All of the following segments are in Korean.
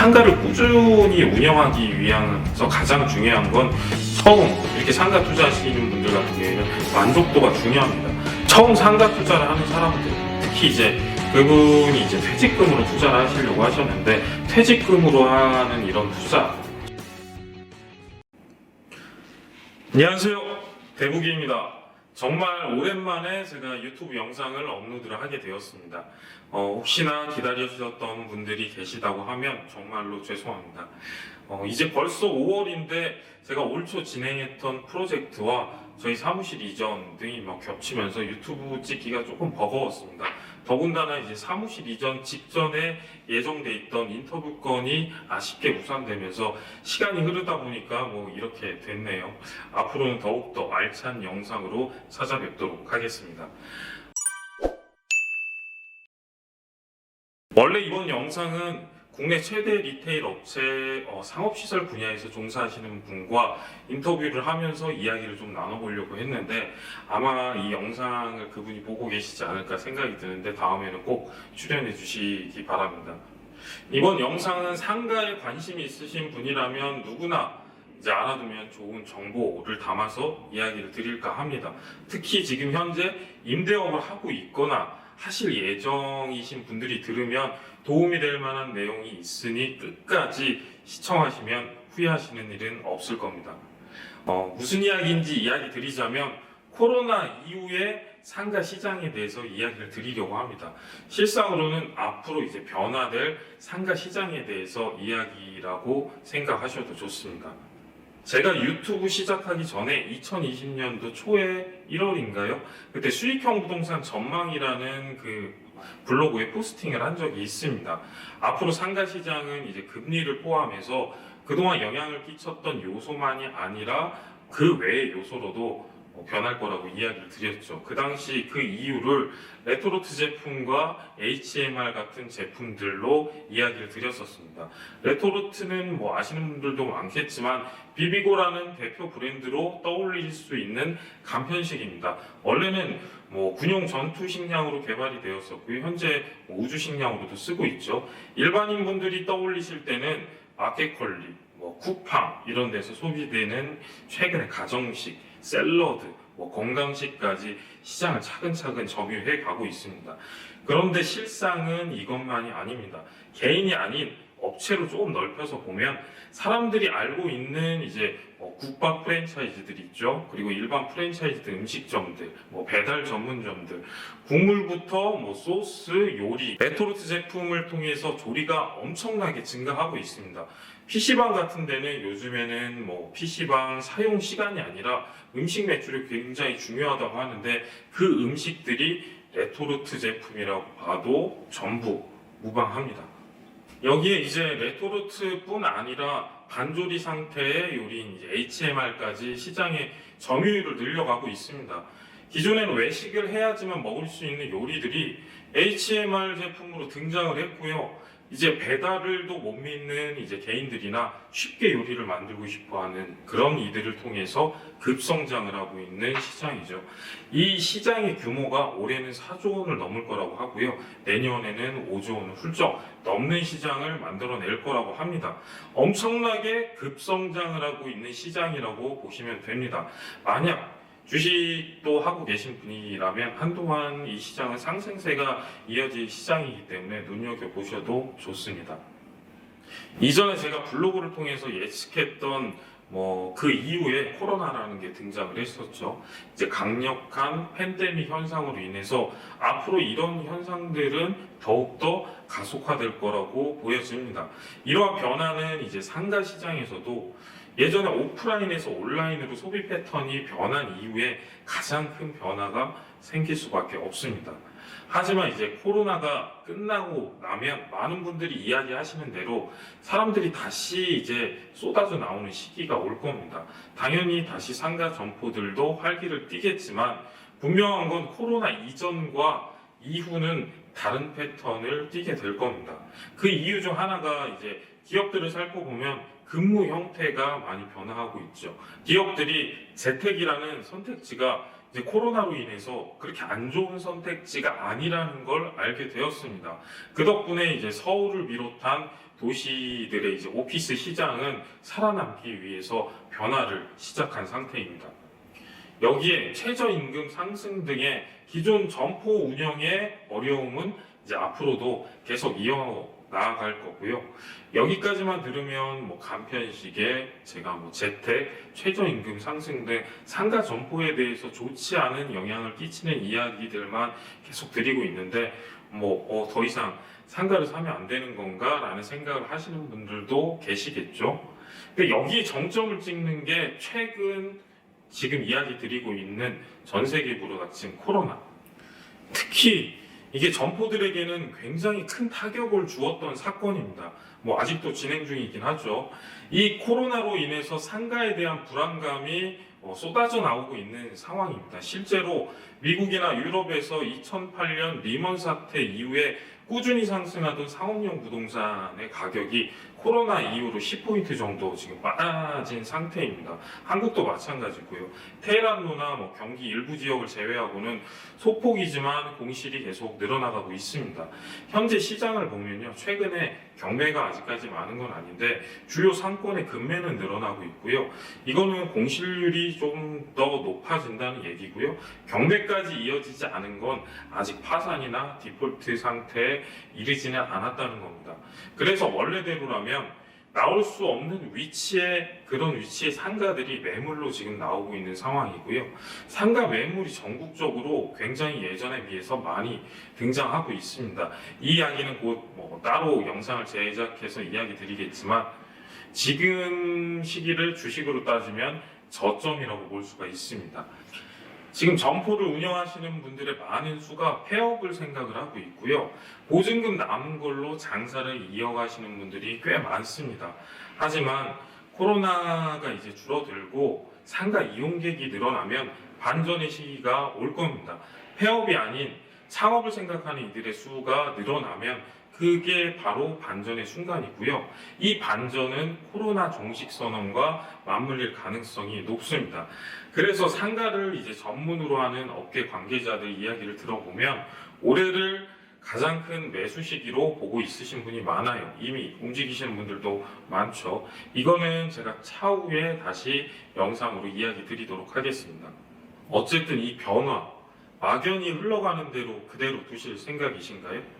상가를 꾸준히 운영하기 위해서 가장 중요한 건 처음 이렇게 상가 투자하시는 분들 같은 경우에는 만족도가 중요합니다. 처음 상가 투자를 하는 사람들 특히 이제 그분이 이제 퇴직금으로 투자를 하시려고 하셨는데 퇴직금으로 하는 이런 투자. 안녕하세요. 대북이입니다. 정말 오랜만에 제가 유튜브 영상을 업로드를 하게 되었습니다 어, 혹시나 기다려주셨던 분들이 계시다고 하면 정말로 죄송합니다 어, 이제 벌써 5월인데 제가 올 초 진행했던 프로젝트와 저희 사무실 이전 등이 막 겹치면서 유튜브 찍기가 조금 버거웠습니다. 더군다나 이제 사무실 이전 직전에 예정돼 있던 인터뷰 건이 아쉽게 무산되면서 시간이 흐르다 보니까 뭐 이렇게 됐네요. 앞으로는 더욱더 알찬 영상으로 찾아뵙도록 하겠습니다. 원래 이번 영상은 국내 최대 리테일 업체 어, 상업시설 분야에서 종사하시는 분과 인터뷰를 하면서 이야기를 좀 나눠보려고 했는데 아마 이 영상을 그분이 보고 계시지 않을까 생각이 드는데 다음에는 꼭 출연해 주시기 바랍니다. 이번 영상은 상가에 관심이 있으신 분이라면 누구나 이제 알아두면 좋은 정보를 담아서 이야기를 드릴까 합니다. 특히 지금 현재 임대업을 하고 있거나 하실 예정이신 분들이 들으면 도움이 될 만한 내용이 있으니 끝까지 시청하시면 후회하시는 일은 없을 겁니다. 어, 무슨 이야기인지 이야기 드리자면 코로나 이후에 상가 시장에 대해서 이야기를 드리려고 합니다. 실상으로는 앞으로 이제 변화될 상가 시장에 대해서 이야기라고 생각하셔도 좋습니다. 제가 유튜브 시작하기 전에 2020년도 초에 1월인가요? 그때 수익형 부동산 전망이라는 그 블로그에 포스팅을 한 적이 있습니다. 앞으로 상가 시장은 이제 금리를 포함해서 그동안 영향을 끼쳤던 요소만이 아니라 그 외의 요소로도 뭐 변할 거라고 이야기를 드렸죠. 그 당시 그 이유를 레토로트 제품과 HMR 같은 제품들로 이야기를 드렸었습니다. 레토로트는 뭐 아시는 분들도 많겠지만 비비고라는 대표 브랜드로 떠올릴 수 있는 간편식입니다. 원래는 뭐 군용 전투 식량으로 개발이 되었었고요. 현재 뭐 우주 식량으로도 쓰고 있죠. 일반인 분들이 떠올리실 때는 마켓컬리, 뭐 쿠팡 이런 데서 소비되는 최근의 가정식, 샐러드, 뭐 건강식까지 시장을 차근차근 점유해 가고 있습니다. 그런데 실상은 이것만이 아닙니다. 개인이 아닌 업체로 조금 넓혀서 보면 사람들이 알고 있는 이제 뭐 국밥 프랜차이즈들이 있죠. 그리고 일반 프랜차이즈들 음식점들, 뭐 배달 전문점들, 국물부터 뭐 소스, 요리, 레토르트 제품을 통해서 조리가 엄청나게 증가하고 있습니다. PC방 같은 데는 요즘에는 뭐 PC방 사용 시간이 아니라 음식 매출이 굉장히 중요하다고 하는데 그 음식들이 레토르트 제품이라고 봐도 전부 무방합니다. 여기에 이제 레토르트뿐 아니라 반조리 상태의 요리인 HMR까지 시장의 점유율을 늘려가고 있습니다. 기존에는 외식을 해야지만 먹을 수 있는 요리들이 HMR 제품으로 등장을 했고요. 이제 배달을도 못 믿는 이제 개인들이나 쉽게 요리를 만들고 싶어하는 그런 이들을 통해서 급성장을 하고 있는 시장이죠. 이 시장의 규모가 올해는 4조 원을 넘을 거라고 하고요. 내년에는 5조 원을 훌쩍 넘는 시장을 만들어낼 거라고 합니다. 엄청나게 급성장을 하고 있는 시장이라고 보시면 됩니다. 만약 주식도 하고 계신 분이라면 한동안 이 시장은 상승세가 이어질 시장이기 때문에 눈여겨보셔도 좋습니다. 이전에 제가 블로그를 통해서 예측했던 뭐 그 이후에 코로나라는 게 등장을 했었죠. 이제 강력한 팬데믹 현상으로 인해서 앞으로 이런 현상들은 더욱더 가속화될 거라고 보여집니다. 이러한 변화는 이제 상가 시장에서도 예전에 오프라인에서 온라인으로 소비 패턴이 변한 이후에 가장 큰 변화가 생길 수밖에 없습니다. 하지만 이제 코로나가 끝나고 나면 많은 분들이 이야기하시는 대로 사람들이 다시 이제 쏟아져 나오는 시기가 올 겁니다. 당연히 다시 상가 점포들도 활기를 띠겠지만 분명한 건 코로나 이전과 이후는 다른 패턴을 띠게 될 겁니다. 그 이유 중 하나가 이제 기업들을 살펴보면 근무 형태가 많이 변화하고 있죠. 기업들이 재택이라는 선택지가 이제 코로나로 인해서 그렇게 안 좋은 선택지가 아니라는 걸 알게 되었습니다. 그 덕분에 이제 서울을 비롯한 도시들의 이제 오피스 시장은 살아남기 위해서 변화를 시작한 상태입니다. 여기에 최저임금 상승 등의 기존 점포 운영의 어려움은 이제 앞으로도 계속 이어 나아갈 거고요. 여기까지만 들으면 뭐 간편시계, 제가 뭐 재택, 최저임금 상승 등 상가 점포에 대해서 좋지 않은 영향을 끼치는 이야기들만 계속 드리고 있는데 뭐더 이상 상가를 사면 안 되는 건가라는 생각을 하시는 분들도 계시겠죠. 근데 여기에 정점을 찍는 게 최근 지금 이야기 드리고 있는 전 세계 불어닥친 코로나. 특히 이게 점포들에게는 굉장히 큰 타격을 주었던 사건입니다. 뭐 아직도 진행 중이긴 하죠. 이 코로나로 인해서 상가에 대한 불안감이 어, 쏟아져 나오고 있는 상황입니다. 실제로 미국이나 유럽에서 2008년 리먼 사태 이후에 꾸준히 상승하던 상업용 부동산의 가격이 코로나 이후로 10포인트 정도 지금 빠진 상태입니다. 한국도 마찬가지고요. 테헤란로나 뭐 경기 일부 지역을 제외하고는 소폭이지만 공실이 계속 늘어나가고 있습니다. 현재 시장을 보면요. 최근에 경매가 아직까지 많은 건 아닌데 주요 상권의 급매는 늘어나고 있고요. 이거는 공실률이 좀 더 높아진다는 얘기고요. 경매까지 이어지지 않은 건 아직 파산이나 디폴트 상태에 이르지는 않았다는 겁니다. 그래서 원래대로라면 나올 수 없는 위치에 그런 위치의 상가들이 매물로 지금 나오고 있는 상황이고요. 상가 매물이 전국적으로 굉장히 예전에 비해서 많이 등장하고 있습니다. 이 이야기는 곧 뭐 따로 영상을 제작해서 이야기 드리겠지만 지금 시기를 주식으로 따지면 저점이라고 볼 수가 있습니다. 지금 점포를 운영하시는 분들의 많은 수가 폐업을 생각을 하고 있고요. 보증금 남은 걸로 장사를 이어가시는 분들이 꽤 많습니다. 하지만 코로나가 이제 줄어들고 상가 이용객이 늘어나면 반전의 시기가 올 겁니다. 폐업이 아닌 창업을 생각하는 이들의 수가 늘어나면 그게 바로 반전의 순간이고요. 이 반전은 코로나 종식 선언과 맞물릴 가능성이 높습니다. 그래서 상가를 이제 전문으로 하는 업계 관계자들 이야기를 들어보면 올해를 가장 큰 매수 시기로 보고 있으신 분이 많아요. 이미 움직이시는 분들도 많죠. 이거는 제가 차후에 다시 영상으로 이야기 드리도록 하겠습니다. 어쨌든 이 변화, 막연히 흘러가는 대로 그대로 두실 생각이신가요?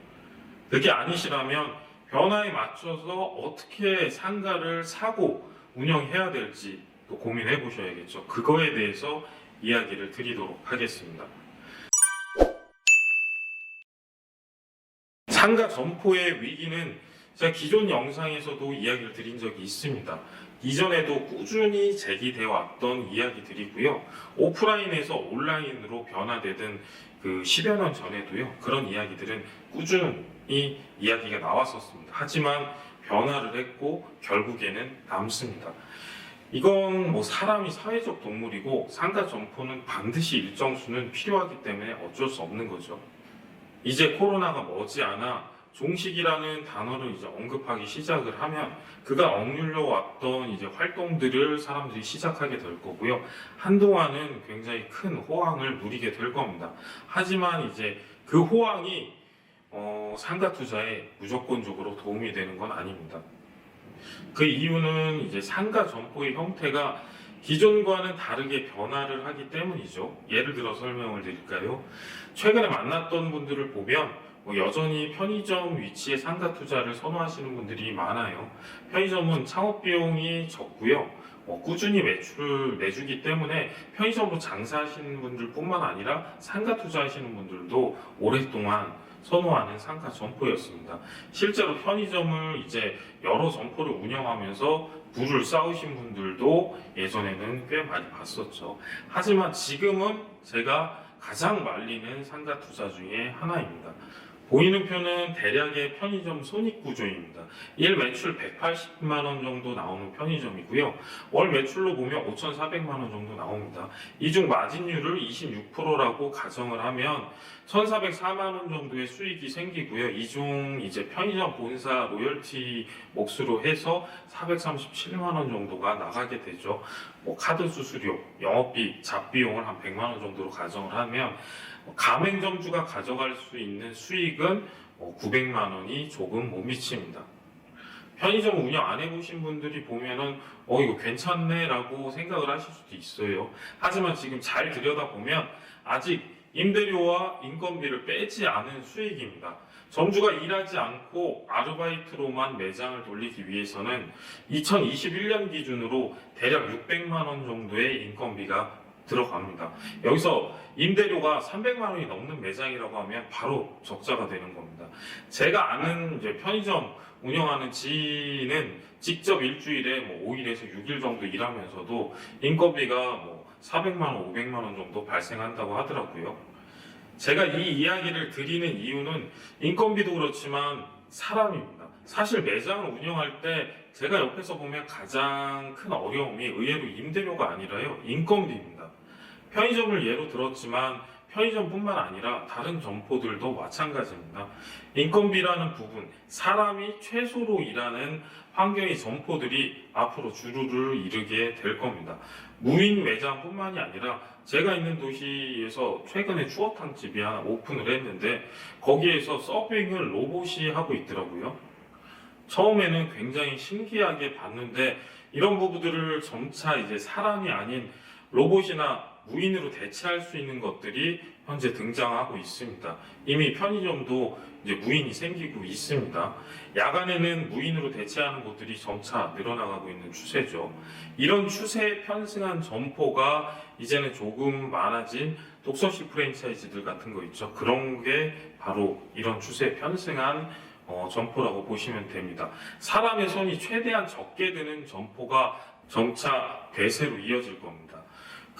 그게 아니시라면 변화에 맞춰서 어떻게 상가를 사고 운영해야 될지 또 고민해 보셔야겠죠. 그거에 대해서 이야기를 드리도록 하겠습니다. 상가 점포의 위기는 제가 기존 영상에서도 이야기를 드린 적이 있습니다. 이전에도 꾸준히 제기되어 왔던 이야기들이고요. 오프라인에서 온라인으로 변화되던 그 10여 년 전에도요. 그런 이야기들은 꾸준히 이야기가 나왔었습니다. 하지만 변화를 했고 결국에는 남습니다. 이건 뭐 사람이 사회적 동물이고 상가 점포는 반드시 일정 수는 필요하기 때문에 어쩔 수 없는 거죠. 이제 코로나가 머지않아 종식이라는 단어를 이제 언급하기 시작을 하면 그가 억눌려 왔던 이제 활동들을 사람들이 시작하게 될 거고요. 한동안은 굉장히 큰 호황을 누리게 될 겁니다. 하지만 이제 그 호황이 어, 상가 투자에 무조건적으로 도움이 되는 건 아닙니다. 그 이유는 이제 상가 점포의 형태가 기존과는 다르게 변화를 하기 때문이죠. 예를 들어 설명을 드릴까요? 최근에 만났던 분들을 보면 뭐 여전히 편의점 위치에 상가 투자를 선호하시는 분들이 많아요. 편의점은 창업 비용이 적고요. 뭐 꾸준히 매출을 내주기 때문에 편의점으로 장사하시는 분들뿐만 아니라 상가 투자하시는 분들도 오랫동안 선호하는 상가 점포였습니다. 실제로 편의점을 이제 여러 점포를 운영하면서 부를 쌓으신 분들도 예전에는 꽤 많이 봤었죠. 하지만 지금은 제가 가장 말리는 상가 투자 중에 하나입니다. 보이는 표는 대략의 편의점 손익 구조입니다. 일 매출 180만 원 정도 나오는 편의점이고요. 월 매출로 보면 5,400만 원 정도 나옵니다. 이 중 마진율을 26%라고 가정을 하면 1,404만 원 정도의 수익이 생기고요. 이 중 이제 편의점 본사 로열티 몫으로 해서 437만 원 정도가 나가게 되죠. 뭐 카드 수수료, 영업비, 잡비용을 한 100만 원 정도로 가정을 하면 가맹점주가 가져갈 수 있는 수익은 뭐 900만 원이 조금 못 미칩니다. 편의점 운영 안 해보신 분들이 보면은 어 이거 괜찮네라고 생각을 하실 수도 있어요. 하지만 지금 잘 들여다보면 아직 임대료와 인건비를 빼지 않은 수익입니다. 점주가 일하지 않고 아르바이트로만 매장을 돌리기 위해서는 2021년 기준으로 대략 600만 원 정도의 인건비가 들어갑니다. 여기서 임대료가 300만 원이 넘는 매장이라고 하면 바로 적자가 되는 겁니다. 제가 아는 편의점 운영하는 지인은 직접 일주일에 뭐 5일에서 6일 정도 일하면서도 인건비가 뭐 400만 원, 500만 원 정도 발생한다고 하더라고요. 제가 이 이야기를 드리는 이유는 인건비도 그렇지만 사람입니다. 사실 매장을 운영할 때 제가 옆에서 보면 가장 큰 어려움이 의외로 임대료가 아니라요 인건비입니다. 편의점을 예로 들었지만 편의점뿐만 아니라 다른 점포들도 마찬가지입니다. 인건비라는 부분, 사람이 최소로 일하는 환경의 점포들이 앞으로 주류를 이루게 될 겁니다. 무인 매장뿐만이 아니라 제가 있는 도시에서 최근에 추어탕 집이 하나 오픈을 했는데 거기에서 서빙을 로봇이 하고 있더라고요. 처음에는 굉장히 신기하게 봤는데 이런 부분들을 점차 이제 사람이 아닌 로봇이나 무인으로 대체할 수 있는 것들이 현재 등장하고 있습니다. 이미 편의점도 이제 무인이 생기고 있습니다. 야간에는 무인으로 대체하는 곳들이 점차 늘어나가고 있는 추세죠. 이런 추세에 편승한 점포가 이제는 조금 많아진 독서식 프랜차이즈들 같은 거 있죠. 그런 게 바로 이런 추세에 편승한 어, 점포라고 보시면 됩니다. 사람의 손이 최대한 적게 드는 점포가 점차 대세로 이어질 겁니다.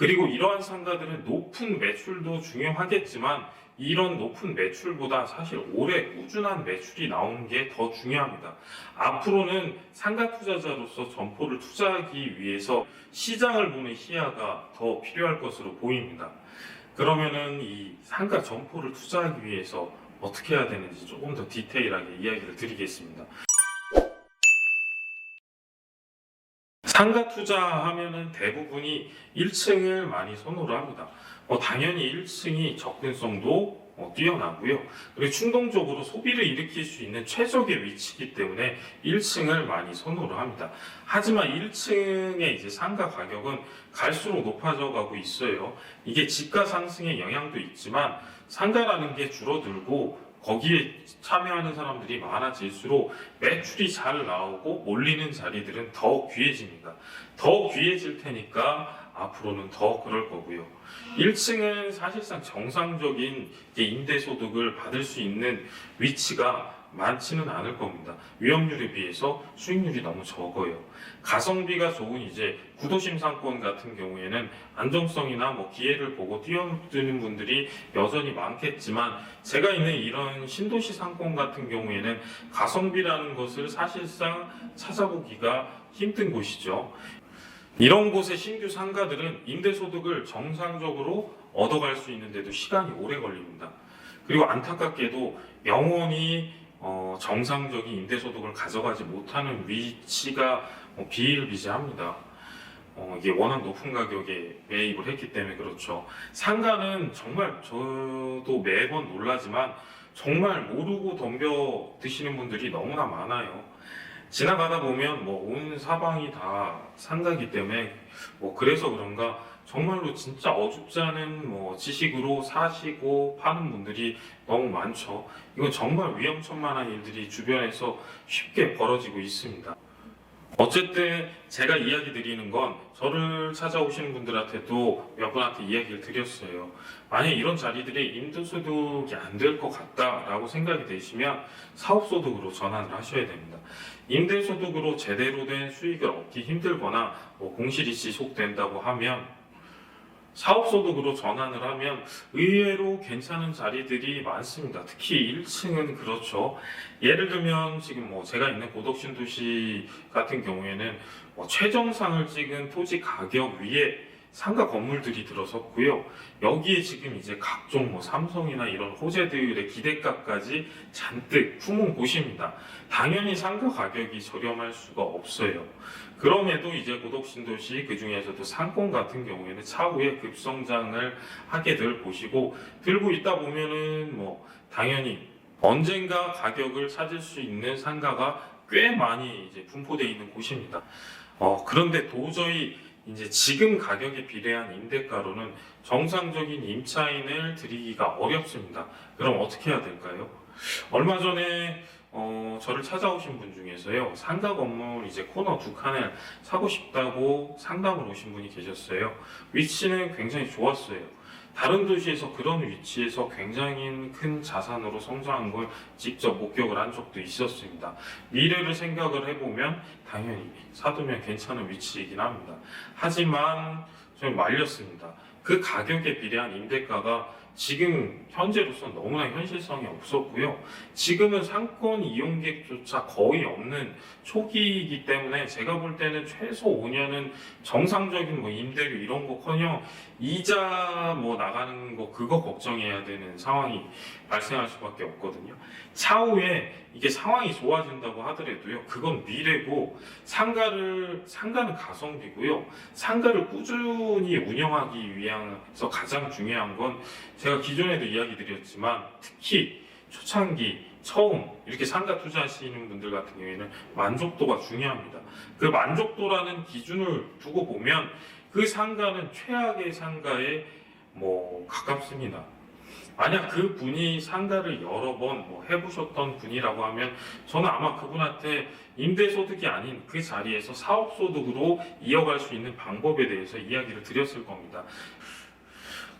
그리고 이러한 상가들은 높은 매출도 중요하겠지만 이런 높은 매출보다 사실 오래 꾸준한 매출이 나오는 게 더 중요합니다. 앞으로는 상가 투자자로서 점포를 투자하기 위해서 시장을 보는 시야가 더 필요할 것으로 보입니다. 그러면은 이 상가 점포를 투자하기 위해서 어떻게 해야 되는지 조금 더 디테일하게 이야기를 드리겠습니다. 상가 투자하면은 대부분이 1층을 많이 선호를 합니다. 뭐 당연히 1층이 접근성도 어, 뛰어나고요. 그리고 충동적으로 소비를 일으킬 수 있는 최적의 위치이기 때문에 1층을 많이 선호를 합니다. 하지만 1층의 이제 상가 가격은 갈수록 높아져 가고 있어요. 이게 집가 상승의 영향도 있지만 상가라는 게 줄어들고 거기에 참여하는 사람들이 많아질수록 매출이 잘 나오고 몰리는 자리들은 더 귀해집니다. 더 귀해질 테니까 앞으로는 더 그럴 거고요. 1층은 사실상 정상적인 임대소득을 받을 수 있는 위치가 많지는 않을 겁니다. 위험률에 비해서 수익률이 너무 적어요. 가성비가 좋은 이제 구도심 상권 같은 경우에는 안정성이나 뭐 기회를 보고 뛰어드는 분들이 여전히 많겠지만 제가 있는 이런 신도시 상권 같은 경우에는 가성비라는 것을 사실상 찾아보기가 힘든 곳이죠. 이런 곳의 신규 상가들은 임대소득을 정상적으로 얻어갈 수 있는데도 시간이 오래 걸립니다. 그리고 안타깝게도 영원히 어, 정상적인 임대소득을 가져가지 못하는 위치가 어, 비일비재합니다. 어, 이게 워낙 높은 가격에 매입을 했기 때문에 그렇죠. 상가는 정말 저도 매번 놀라지만 정말 모르고 덤벼 드시는 분들이 너무나 많아요. 지나가다 보면 뭐 온 사방이 다 상가기 때문에 뭐 그래서 그런가 정말로 진짜 어줍지 않은 뭐 지식으로 사시고 파는 분들이 너무 많죠. 이건 정말 위험천만한 일들이 주변에서 쉽게 벌어지고 있습니다. 어쨌든 제가 이야기 드리는 건 저를 찾아오시는 분들한테도 몇 분한테 이야기를 드렸어요. 만약 이런 자리들이 임대소득이 안 될 것 같다라고 생각이 되시면 사업소득으로 전환을 하셔야 됩니다. 임대소득으로 제대로 된 수익을 얻기 힘들거나 뭐 공실이 지속된다고 하면 사업소득으로 전환을 하면 의외로 괜찮은 자리들이 많습니다. 특히 1층은 그렇죠. 예를 들면 지금 뭐 제가 있는 고덕신도시 같은 경우에는 뭐 최정상을 찍은 토지 가격 위에 상가 건물들이 들어섰고요. 여기에 지금 이제 각종 뭐 삼성이나 이런 호재들의 기대값까지 잔뜩 품은 곳입니다. 당연히 상가 가격이 저렴할 수가 없어요. 그럼에도 이제 고덕신도시 그 중에서도 상권 같은 경우에는 차후에 급성장을 하게 될 곳이고 들고 있다 보면은 뭐 당연히 언젠가 가격을 찾을 수 있는 상가가 꽤 많이 이제 분포되어 있는 곳입니다. 어, 그런데 도저히 이제 지금 가격에 비례한 임대가로는 정상적인 임차인을 드리기가 어렵습니다. 그럼 어떻게 해야 될까요? 얼마 전에 어, 저를 찾아오신 분 중에서요 상가 건물 이제 코너 두 칸을 사고 싶다고 상담을 오신 분이 계셨어요. 위치는 굉장히 좋았어요. 다른 도시에서 그런 위치에서 굉장히 큰 자산으로 성장한 걸 직접 목격을 한 적도 있었습니다. 미래를 생각을 해보면 당연히 사두면 괜찮은 위치이긴 합니다. 하지만 좀 말렸습니다. 그 가격에 비례한 임대가가 지금 현재로서 너무나 현실성이 없었고요. 지금은 상권 이용객조차 거의 없는 초기이기 때문에 제가 볼 때는 최소 5년은 정상적인 뭐 임대료 이런 거커녕 이자 뭐 나가는 거 그거 걱정해야 되는 상황이 발생할 수밖에 없거든요. 차후에 이게 상황이 좋아진다고 하더라도요. 그건 미래고 상가를 상가는 가성비고요. 상가를 꾸준히 운영하기 위해서 가장 중요한 건 제가 기존에도 이야기 드렸지만 특히 초창기 처음 이렇게 상가 투자하시는 분들 같은 경우에는 만족도가 중요합니다. 그 만족도라는 기준을 두고 보면 그 상가는 최악의 상가에 뭐 가깝습니다. 만약 그 분이 상가를 여러 번 뭐 해보셨던 분이라고 하면 저는 아마 그분한테 임대소득이 아닌 그 자리에서 사업소득으로 이어갈 수 있는 방법에 대해서 이야기를 드렸을 겁니다.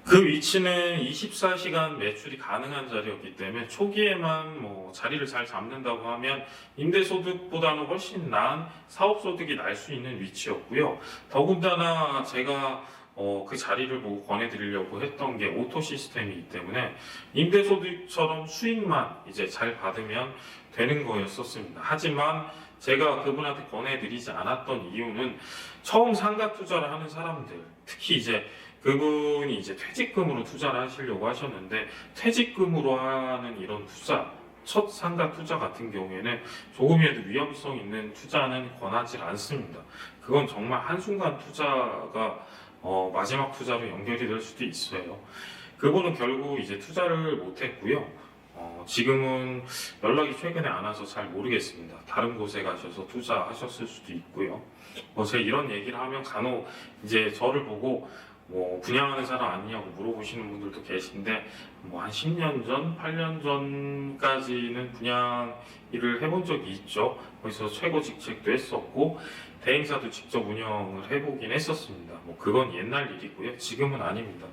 그 위치는 24시간 매출이 가능한 자리였기 때문에 초기에만 뭐 자리를 잘 잡는다고 하면 임대소득보다는 훨씬 나은 사업소득이 날 수 있는 위치였고요. 더군다나 제가 어, 그 자리를 보고 권해드리려고 했던 게 오토 시스템이기 때문에 임대소득처럼 수익만 이제 잘 받으면 되는 거였었습니다. 하지만 제가 그분한테 권해드리지 않았던 이유는 처음 상가 투자를 하는 사람들, 특히 이제 그분이 이제 퇴직금으로 투자를 하시려고 하셨는데 퇴직금으로 하는 이런 투자 첫 상가 투자 같은 경우에는 조금이라도 위험성 있는 투자는 권하지 않습니다. 그건 정말 한순간 투자가 어, 마지막 투자로 연결이 될 수도 있어요. 그분은 결국 이제 투자를 못했고요. 어, 지금은 연락이 최근에 안 와서 잘 모르겠습니다. 다른 곳에 가셔서 투자하셨을 수도 있고요. 뭐 제가 이런 얘기를 하면 간혹 이제 저를 보고 뭐 분양하는 사람 아니냐고 물어보시는 분들도 계신데 뭐 한 10년 전, 8년 전까지는 분양 일을 해본 적이 있죠. 거기서 최고 직책도 했었고 대행사도 직접 운영을 해보긴 했었습니다. 뭐 그건 옛날 일이고요. 지금은 아닙니다.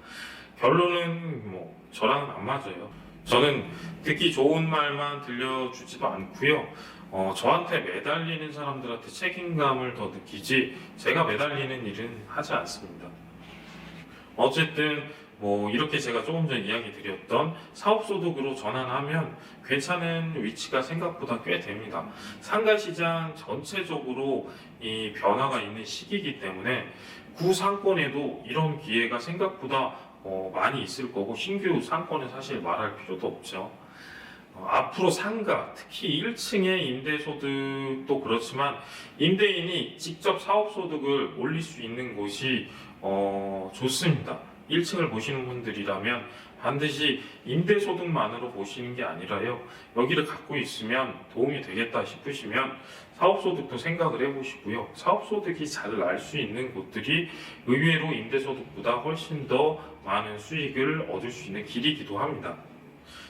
결론은 뭐 저랑은 안 맞아요. 저는 듣기 좋은 말만 들려주지도 않고요. 어, 저한테 매달리는 사람들한테 책임감을 더 느끼지 제가 매달리는 일은 하지 않습니다. 어쨌든 뭐 이렇게 제가 조금 전 이야기 드렸던 사업소득으로 전환하면 괜찮은 위치가 생각보다 꽤 됩니다. 상가 시장 전체적으로 이 변화가 있는 시기이기 때문에 구 상권에도 이런 기회가 생각보다 어, 많이 있을 거고 신규 상권은 사실 말할 필요도 없죠. 어, 앞으로 상가, 특히 1층의 임대소득도 그렇지만 임대인이 직접 사업소득을 올릴 수 있는 곳이 어, 좋습니다. 1층을 보시는 분들이라면 반드시 임대소득만으로 보시는 게 아니라요. 여기를 갖고 있으면 도움이 되겠다 싶으시면 사업소득도 생각을 해보시고요. 사업소득이 잘 날 수 있는 곳들이 의외로 임대소득보다 훨씬 더 많은 수익을 얻을 수 있는 길이기도 합니다.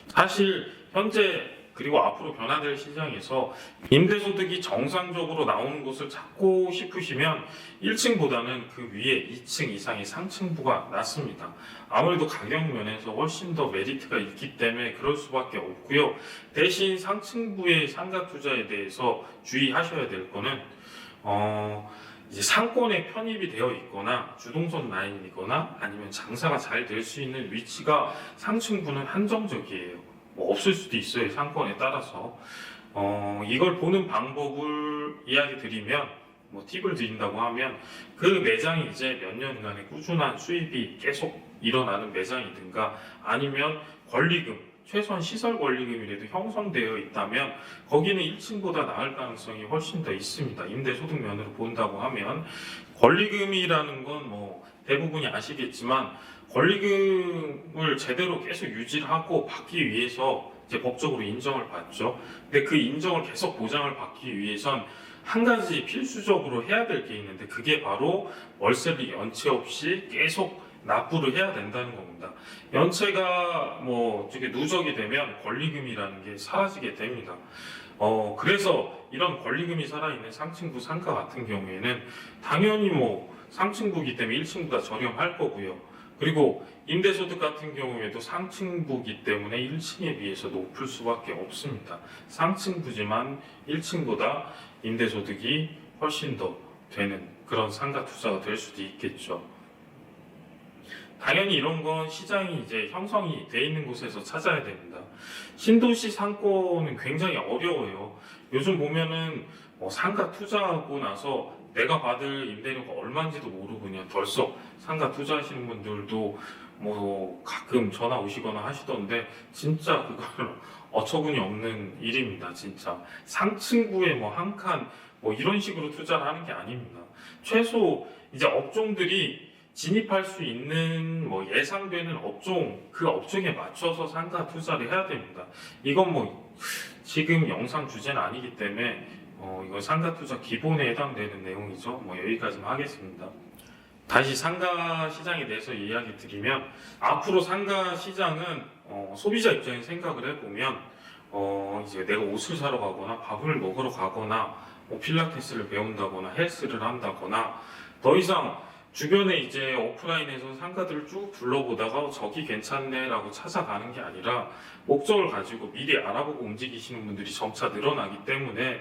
사실 현재 그리고 앞으로 변화될 시장에서 임대소득이 정상적으로 나오는 곳을 찾고 싶으시면 1층보다는 그 위에 2층 이상의 상층부가 낫습니다. 아무래도 가격 면에서 훨씬 더 메리트가 있기 때문에 그럴 수밖에 없고요. 대신 상층부의 상가 투자에 대해서 주의하셔야 될 거는 어, 이제 상권에 편입이 되어 있거나 주동선 라인이거나 아니면 장사가 잘 될 수 있는 위치가 상층부는 한정적이에요. 뭐 없을 수도 있어요. 상권에 따라서. 어, 이걸 보는 방법을 이야기 드리면 뭐 팁을 드린다고 하면 그 매장이 이제 몇 년간의 꾸준한 수입이 계속 일어나는 매장이든가 아니면 권리금 최소한 시설 권리금이라도 형성되어 있다면 거기는 1층보다 나을 가능성이 훨씬 더 있습니다. 임대 소득 면으로 본다고 하면 권리금이라는 건 뭐 대부분이 아시겠지만 권리금을 제대로 계속 유지하고 받기 위해서 이제 법적으로 인정을 받죠. 근데 그 인정을 계속 보장을 받기 위해선 한 가지 필수적으로 해야 될 게 있는데 그게 바로 월세를 연체 없이 계속 납부를 해야 된다는 겁니다. 연체가 뭐 저게 누적이 되면 권리금이라는 게 사라지게 됩니다. 어 그래서 이런 권리금이 살아있는 상층부 상가 같은 경우에는 당연히 뭐 상층부기 때문에 1층보다 저렴할 거고요. 그리고 임대소득 같은 경우에도 상층부기 때문에 1층에 비해서 높을 수밖에 없습니다. 상층부지만 1층보다 임대소득이 훨씬 더 되는 그런 상가 투자가 될 수도 있겠죠. 당연히 이런 건 시장이 이제 형성이 돼 있는 곳에서 찾아야 됩니다. 신도시 상권은 굉장히 어려워요. 요즘 보면은 뭐 상가 투자하고 나서 내가 받을 임대료가 얼마인지도 모르고 그냥 덜썩 상가 투자하시는 분들도 뭐 가끔 전화 오시거나 하시던데 진짜 그거는 어처구니 없는 일입니다. 진짜 상층부에 뭐 한 칸 뭐 이런 식으로 투자를 하는 게 아닙니다. 최소 이제 업종들이 진입할 수 있는 뭐 예상되는 업종 그 업종에 맞춰서 상가 투자를 해야 됩니다. 이건 뭐 지금 영상 주제는 아니기 때문에 어 이거 상가 투자 기본에 해당되는 내용이죠. 뭐 여기까지만 하겠습니다. 다시 상가 시장에 대해서 이야기 드리면 앞으로 상가 시장은 어, 소비자 입장에서 생각을 해보면 어, 이제 내가 옷을 사러 가거나 밥을 먹으러 가거나 뭐 필라테스를 배운다거나 헬스를 한다거나 더 이상 주변에 이제 오프라인에서 상가들을 쭉 둘러보다가 어, 저기 괜찮네라고 찾아가는 게 아니라 목적을 가지고 미리 알아보고 움직이시는 분들이 점차 늘어나기 때문에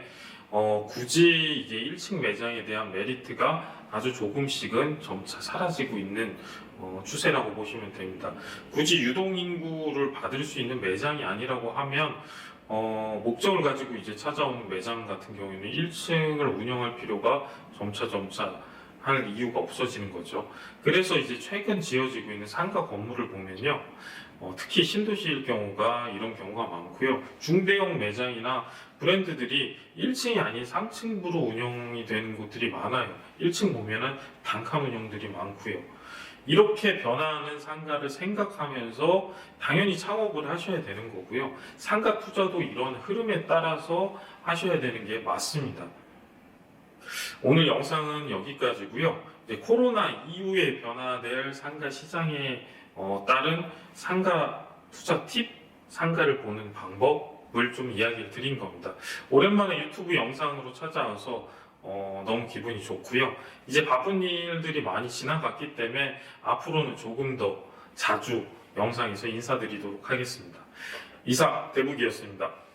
어, 굳이 이제 1층 매장에 대한 메리트가 아주 조금씩은 점차 사라지고 있는 어, 추세라고 보시면 됩니다. 굳이 유동인구를 받을 수 있는 매장이 아니라고 하면 어, 목적을 가지고 이제 찾아오는 매장 같은 경우에는 1층을 운영할 필요가 점차 점차 할 이유가 없어지는 거죠. 그래서 이제 최근 지어지고 있는 상가 건물을 보면요. 어, 특히 신도시일 경우가 이런 경우가 많고요. 중대형 매장이나 브랜드들이 1층이 아닌 3층부로 운영이 되는 곳들이 많아요. 1층 보면은 단칸 운영들이 많고요. 이렇게 변화하는 상가를 생각하면서 당연히 창업을 하셔야 되는 거고요. 상가 투자도 이런 흐름에 따라서 하셔야 되는 게 맞습니다. 오늘 영상은 여기까지고요. 코로나 이후에 변화될 상가 시장에 어, 따른 상가 투자 팁, 상가를 보는 방법을 좀 이야기를 드린 겁니다. 오랜만에 유튜브 영상으로 찾아와서 어, 너무 기분이 좋고요. 이제 바쁜 일들이 많이 지나갔기 때문에 앞으로는 조금 더 자주 영상에서 인사드리도록 하겠습니다. 이상 대북이었습니다.